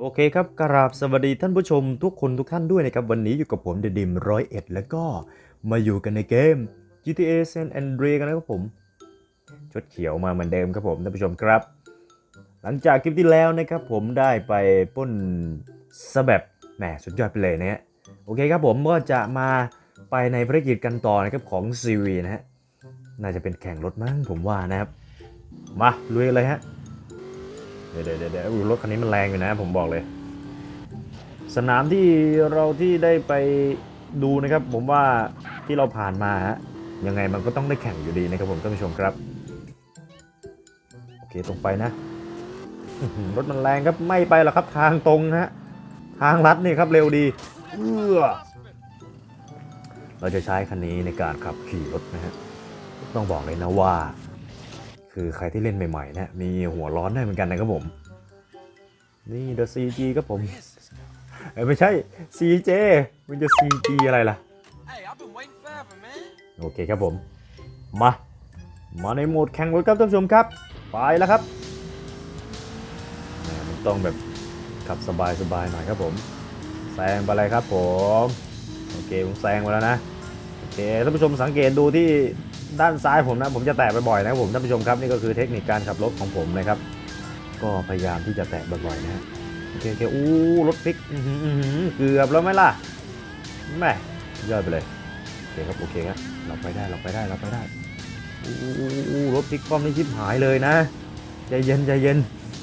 โอเคครับกราบสวัสดีท่านผู้ชมทุกคนทุกท่านด้วยนะครับ วันนี้อยู่กับผมเดดิมร้อยเอ็ดแล้วก็มาอยู่กันในเกม GTA San Andreas กันนะครับผมชุดเขียวมาเหมือนเดิมครับผมท่านผู้ชมครับ หลังจากคลิปที่แล้วนะครับผมได้ไปป้นสแบบแหมสุดยอดไปเลยนะฮะโอเคครับผมก็จะมาไปในภารกิจกันต่อนะครับของซีวีนะฮะน่าจะเป็นแข่งรถมั้งผมว่านะครับ มาลุยเลยฮะ ดี๋ยวเดี๋ยวเดี๋ยวรถคันนี้มันแรงอยู่นะ ผมบอกเลย สนามที่เราที่ได้ไปดูนะครับ ผมว่าที่เราผ่านมาฮะยังไงมันก็ต้องได้แข่งอยู่ดีนะครับผมท่านผู้ชมครับ โอเคตรงไปนะรถมันแรงครับไม่ไปหรอกครับทางตรงนะฮะทางลัดนี่ครับเร็วดีเอื้อเราจะใช้คันนี้ในการขับขี่รถนะฮะต้องบอกเลยนะว่า คือใครที่เล่นใหม่ๆนะมีหัวร้อนได้เหมือนกันนะครับผม นี่ The CG ครับผมเอ้ยไม่ใช่ CJ มันจะ CG อะไรล่ะ Hey, I've been waiting forever, man. โอเคครับผม มา มาในโหมดแข่งรถครับท่านผู้ชมครับ ไปแล้วครับแหมมันต้องแบบขับสบายๆหน่อยครับผม แซงไปเลยครับผม โอเคผมแซงไปแล้วนะ โอเคท่านผู้ชมสังเกตดูที่ ด้านซ้ายผมนะผมจะแตะบ่อยๆนะครับผมท่านผู้ชมครับนี่ก็คือเทคนิคการขับรถของผมนะครับ ก็พยายามที่จะแตะบ่อยๆนะโอเคโอเคอู้รถพลิกอื้อหืออื้อหือเกือบแล้วไหมล่ะแม่ยอดไปเลยโอเคครับโอเคครับเราไปได้เราไปได้เราไปได้อู้อู้อู้อู้รถพลิกคว่ำนี่ชิบหายเลยนะใจเย็นใจเย็น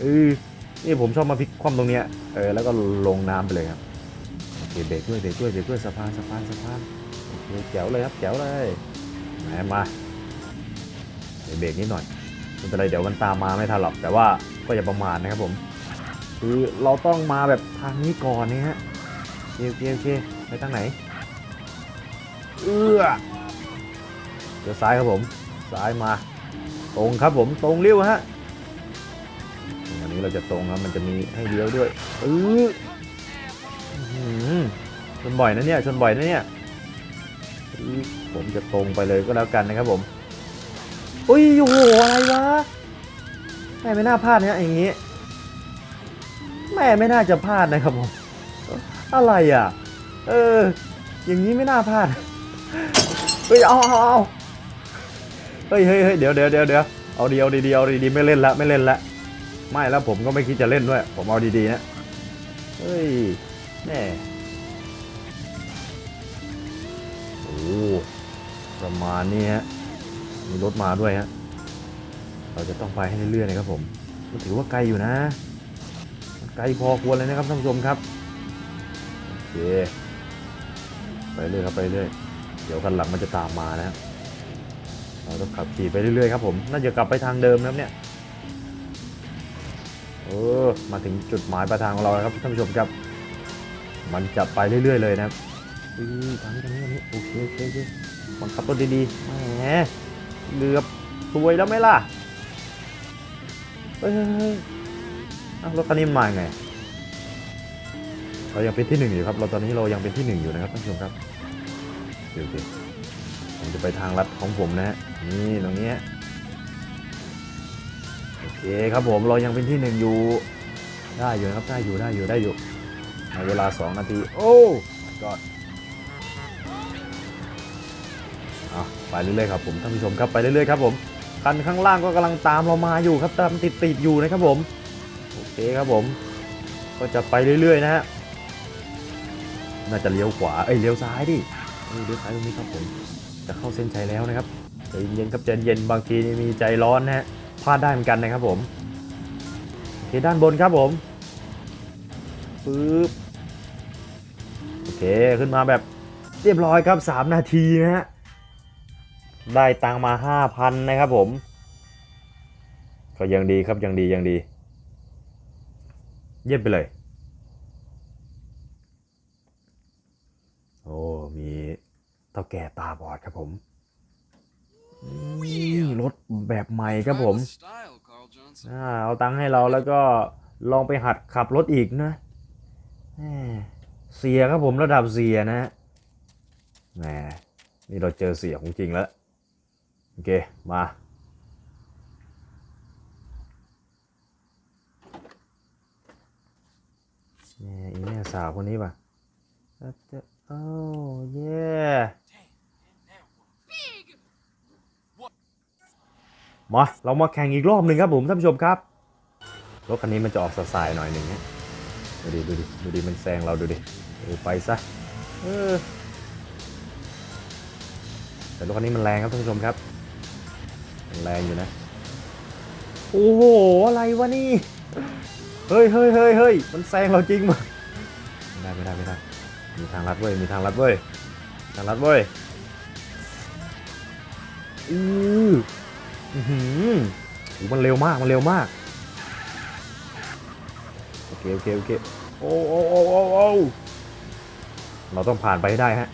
เออนี่ผมชอบมาพลิกคว่ำตรงเนี้ยเออแล้วก็ลงน้ำไปเลยครับโอเคเบรกด้วยเบรกด้วยเบรกด้วยสะพานสะพานสะพานโอเคแจ๋วเลยครับแจ๋วเลย มมาเดี๋ยวเบรกนิดหน่อยไม่เป็นไรเดี๋ยวมันตามมาไม่ทันหรอก แต่ว่าก็อย่าประมาทนะครับผม คือเราต้องมาแบบทางนี้ก่อนนี่ฮะโอเคโอเคไปทางไหน เอื้อเดี๋ยวซ้ายครับผม ซ้ายมา ตรงครับผม ตรงเลี้ยวฮะวันนี้เราจะตรงครับ มันจะมีให้เลี้ยวด้วยเอออื้อชนบ่อยนะเนี่ย ชนบ่อยนะเนี่ย ผมจะตรงไปเลยก็แล้วกันนะครับผมอุ้ยโอ้โหอะไรวะแม่ไม่น่าพลาดนี่ยอย่างงี้แม่ไม่น่าจะพลาดนะครับผมอะไรอะ เออ อย่างนี้ไม่น่าพลาดเฮ้ยเอาเอาเอาเฮ้ยเฮ้ยเฮ้ยเดี๋ยวเดี๋ยวเดี๋ยวเดี๋ยวเอาดีเอาดีดีเอาดีดีไม่เล่นละไม่เล่นละไม่แล้วผมก็ไม่คิดจะเล่นด้วย ผมเอาดีๆนะเฮ้ยแน่ ประมาณนี้ฮะ มีรถมาด้วยฮะ เราจะต้องไปให้เรื่อยๆนะครับผมก็ถือว่าไกลอยู่นะ ไกลพอควรเลยนะครับท่านผู้ชมครับ โอเค ไปเรื่อยครับไปเรื่อย เดี๋ยวกันหลังมันจะตามมานะเราต้องขับขี่ไปเรื่อยๆครับผม น่าจะกลับไปทางเดิมนะครับเนี่ยเออมาถึงจุดหมายปลายทางของเราแล้วครับท่านผู้ชมครับ มันจะไปเรื่อยๆเลยนะครับ อือทางนี้ทางนี้ทางนี้โอเคโอเคโอเคบังคับรถดีๆแหมเกือบซวยแล้วไหมล่ะเฮ้ยรถคันนี้มาไงเรายังเป็นที่หนึ่งอยู่ครับ เราตอนนี้เรายังเป็นที่หนึ่งอยู่นะครับท่านผู้ชมครับโอเคโอเคผมจะไปทางลัดของผมนะฮะนี่ตรงนี้โอเคครับผมเรายังเป็นที่หนึ่งอยู่ได้อยู่ครับได้อยู่ได้อยู่ได้อยู่ในเวลา 2 นาที โอ้กอ เอาไปเรื่อยๆครับผมท่านผู้ชมครับไปเรื่อยๆครับผมคันข้างล่างก็กำลังตามเรามาอยู่ครับตามติดติดๆอยู่นะครับผมโอเคครับผม ก็จะไปเรื่อยๆนะฮะน่าจะเลี้ยวขวาเอ้ยเลี้ยวซ้ายดิเลี้ยวซ้ายตรงนี้ครับผม จะเข้าเส้นชัยแล้วนะครับใจเย็นครับใจเย็นบางทีมีใจร้อนนะฮะพลาดได้เหมือนกันนะครับผมโอเคด้านบนครับผมปึ๊บโอเคขึ้นมาแบบเรียบร้อยครับ 3 นาทีนะฮะ ได้ตังมา5,000นะครับผม ก็ยังดีครับยังดียังดี เยี่ยมไปเลย โอ้ มีเท่าแก่ตาบอดครับผมนี่รถแบบใหม่ครับผมอ่าเอาตังให้เราแล้วก็ลองไปหัดขับรถอีกนะเสียครับผมระดับเสียนะแหมนี่เราเจอเสียของจริงแล้ว โอเค มา เนี่ยสาวคนนี้ป่ะโอ้เย่มา เรามาแข่งอีกรอบหนึ่งครับผมท่านผู้ชมครับ รถคันนี้มันจะออกสายๆหน่อยหนึ่งนะดูดิ ดูดิ ดูดิ มันแซงเราดูดิเออไปซะเออแต่รถคันนี้มันแรงครับท่านผู้ชมครับ แรงอยู่นะ โอ้โห อะไรวะนี่ เฮ้ยเฮ้ยเฮ้ยเฮ้ยมันแซงเราจริงมั้ยไม่ได้ไม่ได้ไม่ได้ มีทางลัดเว้ย มีทางลัดเว้ย ทางลัดเว้ยอืออือหือโอ้มันเร็วมาก มันเร็วมาก โอเค โอเค โอเค โอ้โอ้โอ้โอ้โอ้เราต้องผ่านไปให้ได้ฮะ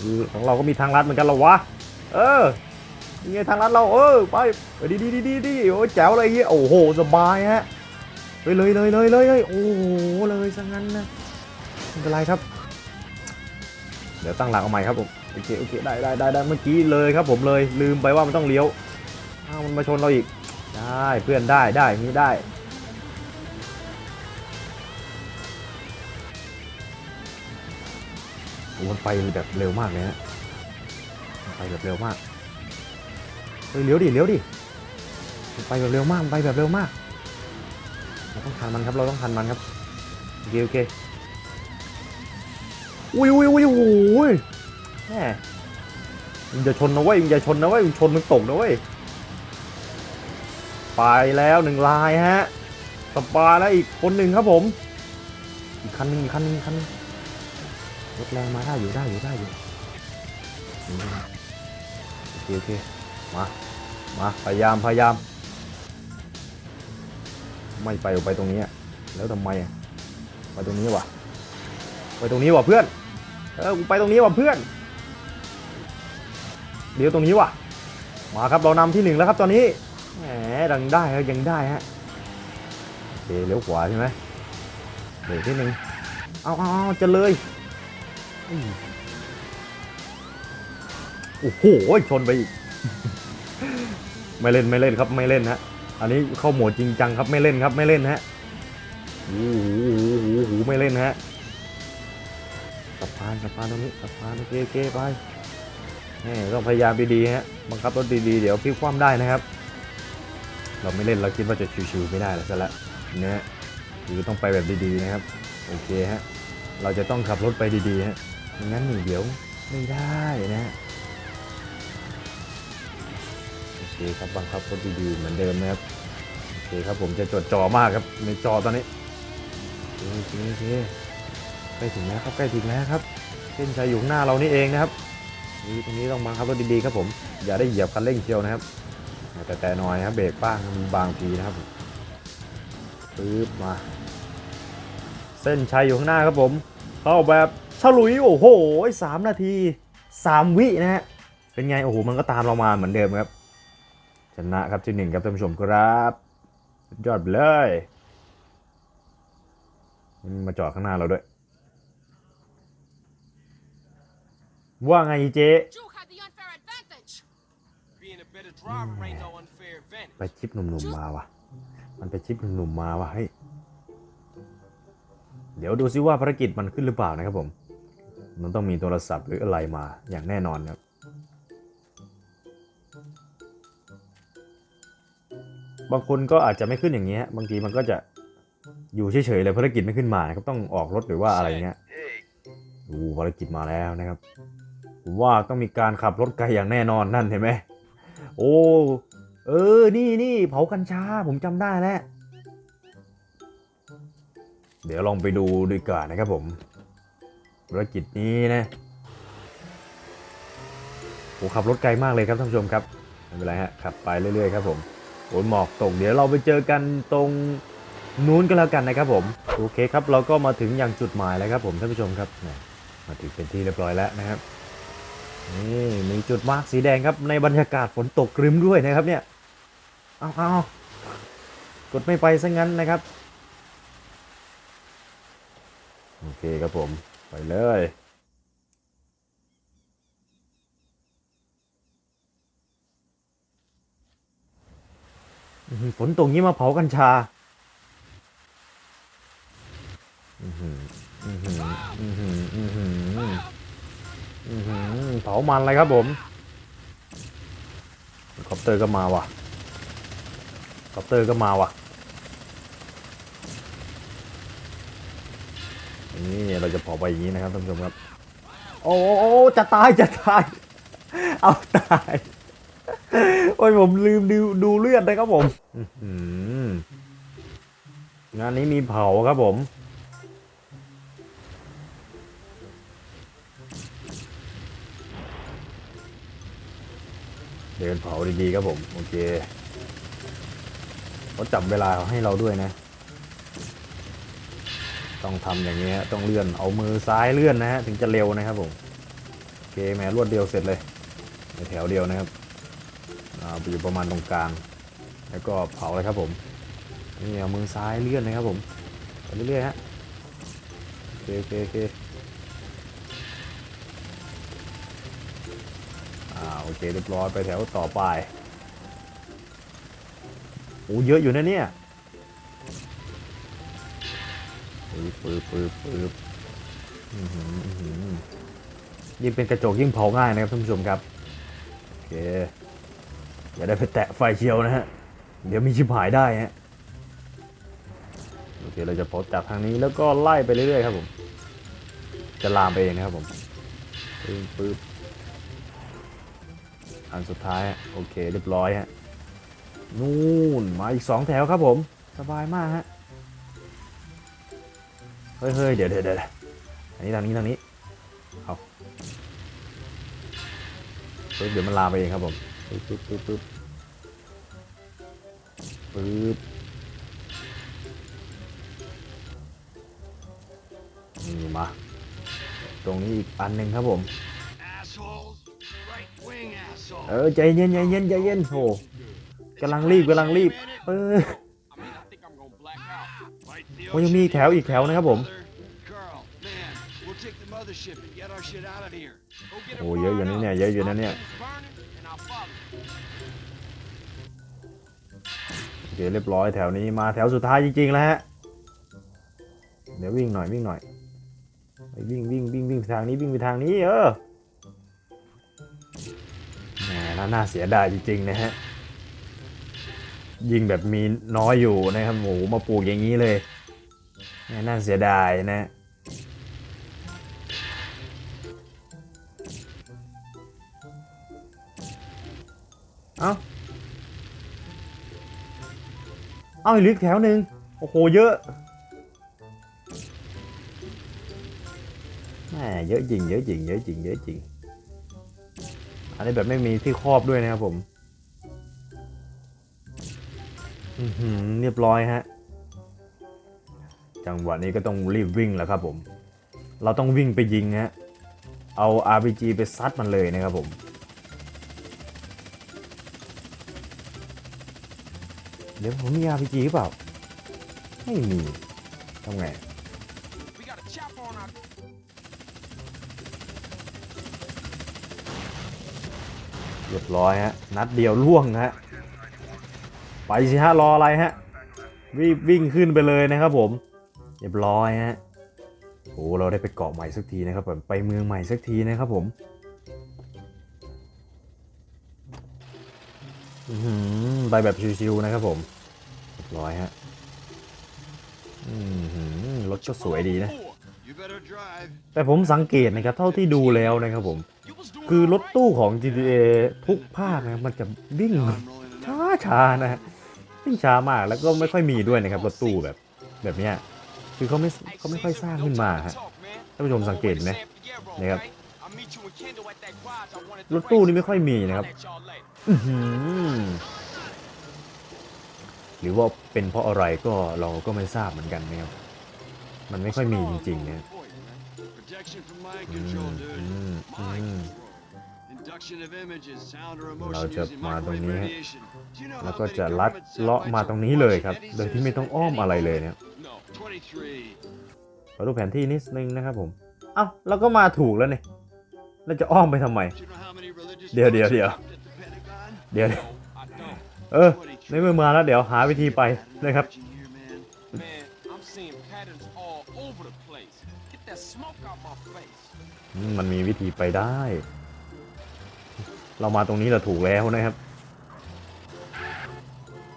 คือของเราก็มีทางลัดเหมือนกันเหรอวะ เออ ยังไงทางลัดเราเออไปไปดีดีดีดีดีโอ้แจ๋วเลยเฮียโอ้โหสบายฮะเฮ้ยเลยเลยเลยเลยเลยโอ้โหเลยซะงั้นนะไม่เป็นไรครับ เดี๋ยวตั้งหลักเอาใหม่ครับผมโอเคโอเคได้ได้ได้ได้เมื่อกี้เลยครับผมเลยลืมไปว่ามันต้องเลี้ยวอ้าวมันมาชนเราอีกได้เพื่อนได้ได้นี้ได้โอ้มันไปแบบเร็วมากเลยฮะไปแบบเร็วมาก เฮ้ยเลี้ยวดิเลี้ยวดิไปแบบเร็วมากไปแบบเร็วมากเราต้องทันมันครับเราต้องทันมันครับโอเคโอเคอุ้ยอุ้ยอุ้ยโอ้ยแหมมึงจะชนนะเว้ยมึงจะชนนะเว้ยมึงชนมึงตกนะเว้ยไปแล้วหนึ่งลายฮะสปาแล้วอีกคนหนึ่งครับผม อีกคันหนึ่งอีกคันหนึงคันนึงรถแรงมาได้อยู่ได้อยู่ได้อยู่โอเคโอเค มา มาพยายามพยายาม ไม่ไปออกไปตรงนี้แล้วทำไมไปตรงนี้วะไปตรงนี้วะเพื่อนเออกูไปตรงนี้วะเพื่อนเดี๋ยวตรงนี้วะมาครับเรานำที่หนึ่งแล้วครับตอนนี้แหมดังได้ครับยังได้ฮะโอเคเลี้ยวขวาใช่ไหมเบรกที่หนึ่งเอาเอาเอาจะเลยโอ้โหชนไปอีก ไม่เล่นไม่เล่นครับไม่เล่นฮะอันนี้เข้าโหมดจริงจังครับไม่เล่นครับไม่เล่นฮะโอ้โหโอ้โหโอ้โหไม่เล่นฮะสะพานสะพานตรงนี้สะพานโอเคโอเคไปนี่ต้องพยายามดีๆฮะบังคับรถดีๆเดี๋ยวพลิกคว่ำได้นะครับ เราไม่เล่นเราคิดว่าจะชิวๆไม่ได้แล้วซะละนะฮะคือต้องไปแบบดีๆนะครับโอเคฮะเราจะต้องขับรถไปดีๆฮะงั้นหนีเดี๋ยวไม่ได้นะ เคครับบังคับรถดีๆเหมือนเดิมนะครับโอเคครับผมจะจดจ่อมากครับในจอตอนนี้โอเคโอเคใกล้ถึงแล้วครับใกล้ถึงแล้วครับเส้นชัยอยู่ข้างหน้าเรานี่เองนะครับนี่ตรงนี้ต้องบังคับรถดีๆครับผมอย่าได้เหยียบคันเร่งเชียวนะครับ แต่แต่น่อยครับเบรกบ้างมีบางทีนะครับปึ๊บมาเส้นชัยอยู่ข้างหน้าครับผมเข้าแบบฉลุยโอ้โหสามนาทีสามวินะฮะเป็นไงโอ้โหมันก็ตามเรามาเหมือนเดิมครับ ชนะครับที่หนึ่งครับท่านผู้ชมครับสุดยอดไปเลยมันมาจอดข้างหน้าเราด้วย ว่าไงเจ๊ You had the unfair advantage. Being a better driver ain't no unfair advantage. ไปชิปหนุ่มๆมาว่ะ มันไปชิปหนุ่มๆมาว่ะเฮ้ยเดี๋ยวดูซิว่าภารกิจมันขึ้นหรือเปล่านะครับผม มันต้องมีโทรศัพท์หรืออะไรมาอย่างแน่นอนครับ บางคนก็อาจจะไม่ขึ้นอย่างเงี้ยบางทีมันก็จะอยู่เฉยๆเลยภารกิจไม่ขึ้นมานะครับต้องออกรถหรือว่าอะไรเงี้ยดูภารกิจมาแล้วนะครับผมว่าต้องมีการขับรถไกลอย่างแน่นอนนั่นเห็นไหมโอ้เออนี่นี่เผากัญชาผมจำได้แล้วเดี๋ยวลองไปดูดีกว่านะครับผมภารกิจนี้นะโอ้ขับรถไกลมากเลยครับท่านผู้ชมครับไม่เป็นไรฮะขับไปเรื่อยๆครับผม ฝนหมอกตกเดี๋ยวเราไปเจอกันตรงนู้นก็แล้วกันนะครับผมโอเคครับเราก็มาถึงอย่างจุดหมายแล้วครับผมท่านผู้ชมครับมาถึงเป็นที่เรียบร้อยแล้วนะครับนี่มีจุดมาร์กสีแดงครับในบรรยากาศฝนตกกริมด้วยนะครับเนี่ยเอาเอากดไม่ไปซะงั้นนะครับ โอเคครับผมไปเลย อื้อหือ ฝนตกงี้มาเผากัญชาเผามันเลยครับผมคอปเตอร์ก็มาว่ะคอปเตอร์ก็มาว่ะนี่เราจะเผาไปอย่างนี้นะครับท่านผู้ชมครับ โอ้โอ้โอ้จะตายจะตาย เอาตาย โอ้ยผมลืมดูดูเลือดนะครับผมงานนี้มีเผาครับผม เดินเผาดีๆครับผม โอเคเขาจับเวลาให้เราด้วยนะ ต้องทำอย่างนี้ต้องเลื่อนเอามือซ้ายเลื่อนนะฮะ ถึงจะเร็วนะครับผม โอเคแหมรวดเดียวเสร็จเลยในแถวเดียวนะครับ ไปอยู่ประมาณตรงกลาง แล้วก็เผาเลยครับผมนี่เอามือซ้ายเลื่อนนะครับผมไปเรื่อยๆฮะโอเคโอเคโอเคอ่าโอเคเรียบร้อยไปแถวต่อไปโอ้เยอะอยู่นะเนี่ยปืบปืบปืบปืบอื้อหืออือหือยิ่งเป็นกระจกยิ่งเผาง่ายนะครับท่านผู้ชมครับ โอเค อย่าได้ไปแตะไฟเชียวนะฮะ เดี๋ยวมีชิบหายได้ฮะ โอเค เราจะเผาจากทางนี้แล้วก็ไล่ไปเรื่อยๆครับผม จะลามไปเองนะครับผมปืบปืบอันสุดท้ายฮะโอเคเรียบร้อยฮะ นู่นมาอีกสองแถวครับผม สบายมากฮะ เฮ้ยเฮ้ยเดี๋ยวเดี๋ยวเดี๋ยวอันนี้ทางนี้ทางนี้ เอาปึ๊บเดี๋ยวมันลามไปเองครับผม ปึ๊บปึ๊บปึ๊บปึ๊บปึ๊บนี่มา ตรงนี้อีกอันหนึ่งครับผม Assholes! Right wing assholes! เออใจเย็นใจเย็นใจเย็นโหกำลังรีบกำลังรีบ เออ I mean, I think I'm gonna black out. Fight the โอ้ยังมีอีกแถวอีกแถวนะครับผม brother. Carl, man, we'll take the mothership and get our shit out of here. Go get it โอ้เยอะอยู่นะเนี่ยเยอะอยู่นะเนี่ย เคเรียบร้อยแถวนี้มาแถวสุดท้ายจริงๆแล้วฮะ เดี๋ยววิ่งหน่อยวิ่งหน่อยวิ่งวิ่งวิ่งวิ่งไปทางนี้วิ่งไปทางนี้เออแหมน่าน่าเสียดายจริงๆนะฮะ ยิงแบบมีน้อยอยู่นะครับหมูมาปลูกอย่างนี้เลยแหมน่าเสียดายนะเอ้า เอาอีกเหลือแถวหนึ่งโอ้โหเยอะแหมเยอะจริงเยอะจริงเยอะจริงเยอะจริงอันนี้แบบไม่มีที่ครอบด้วยนะครับผมอือหือเรียบร้อยฮะ จังหวะนี้ก็ต้องรีบวิ่งแล้วครับผม เราต้องวิ่งไปยิงฮะ เอา RPG ไปซัดมันเลยนะครับผม เดี๋ยวผมมี RPG หรือเปล่า ไม่มีทำไง We got a chopper on our เรียบร้อยฮะ นัดเดียวล่วงฮะ ไปสิฮะ รออะไรฮะ รีบวิ่งขึ้นไปเลยนะครับผม เรียบร้อยฮะโอ้เราได้ไปเกาะใหม่สักทีนะครับผม ไปเมืองใหม่สักทีนะครับผม ไปแบบชิวๆนะครับผมเรียบร้อยฮะรถก็สวยดีนะ แต่ผมสังเกตนะครับ เท่าที่ดูแล้วนะครับผม คือรถตู้ของ GTA ทุกภาคนะมันจะวิ่งช้าช้านะวิ่งช้ามากแล้วก็ไม่ค่อยมีด้วยนะครับรถตู้แบบแบบเนี้ยคือเขาไม่เขาไม่ค่อยสร้างขึ้นมาฮะท่านผู้ชมสังเกตไหมนะครับรถตู้นี่ไม่ค่อยมีนะครับ I'll let y'all later. อื้อหือหรือว่าเป็นเพราะอะไรก็เราก็ไม่ทราบเหมือนกันนะครับ มันไม่ค่อยมีจริงๆนะ Protection from mind อืม control, dude. อืมอื Mind ม control. Induction of images, sound or เรา emotion จะ using มาตรง microwave นี้ฮะ radiation. Do you know แล้ว how ก็ many จะลัด government เลาะมา satellites ตรง are นี้เลย watching ครับ any โดยที่ไม่ต้อง citizen อ้อม at อะไร any เลย moment? เนี่ย No, 23. ขอดูแผนที่นิดนึงนะครับผมเอ้าเราก็มาถูกแล้วนี่เราจะอ้อมไปทำไม Do you know how many religious เดี๋ยว votes เดี๋ยว are เดี๋ยว เดี๋ยว No, I don't. เออในเมื่อมาแล้วเดี๋ยวหาวิธีไปนะครับ Watching here, man. Man, I'm seeing pattern diamonds all over the place. Get that smoke out my face. อืมมันมีวิธีไปได้ เรามาตรงนี้เราถูกแล้วนะครับ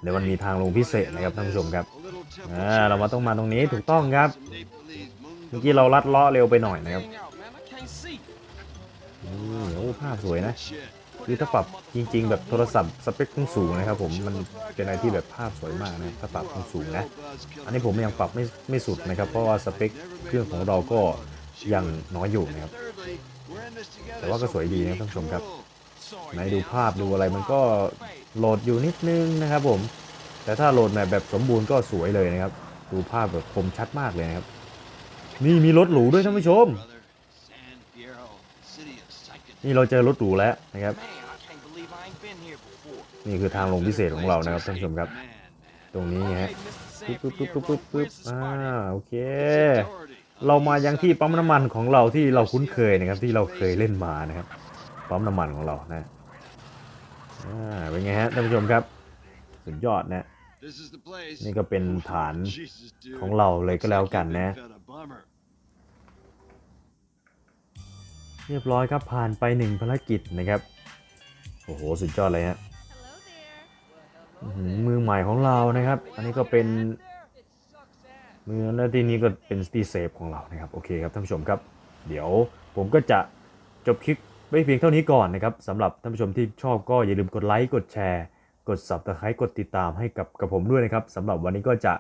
เดี๋ยวมันมีทางลงพิเศษนะครับท่านผู้ชมครับ A little temple อ่าเรามาต้องมาตรงนี้ถูกต้องครับ some Nepalese moon เมื่อกี้เราลัดเลาะเร็วไปหน่อยนะครับ Hang out, man. I can't see. นี่โอ้ภาพสวยนะ shit. คือถ้าปรับจริง ๆ แบบโทรศัพท์สเปคสูงนะครับผมมันเป็นอะไรที่แบบภาพสวยมากนะถ้าปรับสูงนะ อันนี้ผมยังปรับไม่ไม่สุดนะครับ เพราะว่าสเปคเครื่องของเราก็ยังน้อยอยู่นะครับ แต่ว่าก็สวยดีนะท่านผู้ชมครับไหนดูภาพดูอะไรมันก็โหลดอยู่นิดนึงนะครับผม แต่ถ้าโหลดแบบสมบูรณ์ก็สวยเลยนะครับ ดูภาพแบบคมชัดมากเลยนะครับ นี่มีรถหรูด้วยท่านผู้ชม นี่เราเจอรถหรูแล้วนะครับ Man, I can't believe I ain't been here before. นี่คือทางลงพิเศษของเรานะครับท่านผู้ชมครับ Man, man. ตรงนี้ฮะ Okay, Mr. ปึ๊บ San ปึ๊บปึ๊บปึ๊บ Fierro, ปึ๊บ where's the อ่า spot at? โอเค Authority. เรามายังที่ปั๊มน้ำมันของเราที่เราคุ้นเคยนะครับที่เราเคยเล่นมานะครับปั๊มน้ำมันของเรานะอ่าเป็นไงฮะท่านผู้ชมครับ สุดยอดนะ This is the place. นี่ก็เป็นฐาน Jesus, dude. ของเราเลยก็แล้วกันนะ เรียบร้อยครับผ่านไปหนึ่งภารกิจนะครับ โอ้โห สุดยอดเลยฮะมือใหม่ของเรานะครับ อันนี้ก็เป็นมือและที่นี้ก็เป็นสตีเซฟของเรานะครับ โอเคครับท่านผู้ชมครับ เดี๋ยวผมก็จะจบคลิปไว้เพียงเท่านี้ก่อนนะครับสำหรับท่านผู้ชมที่ชอบก็อย่าลืมกดไลค์กดแชร์กด subscribe กดติดตามให้กับกับผมด้วยนะครับสำหรับวันนี้ก็จะ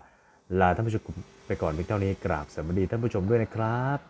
ลาท่านผู้ชมไปก่อนเพียงเท่านี้กราบสวัสดีท่านผู้ชมด้วยนะครับ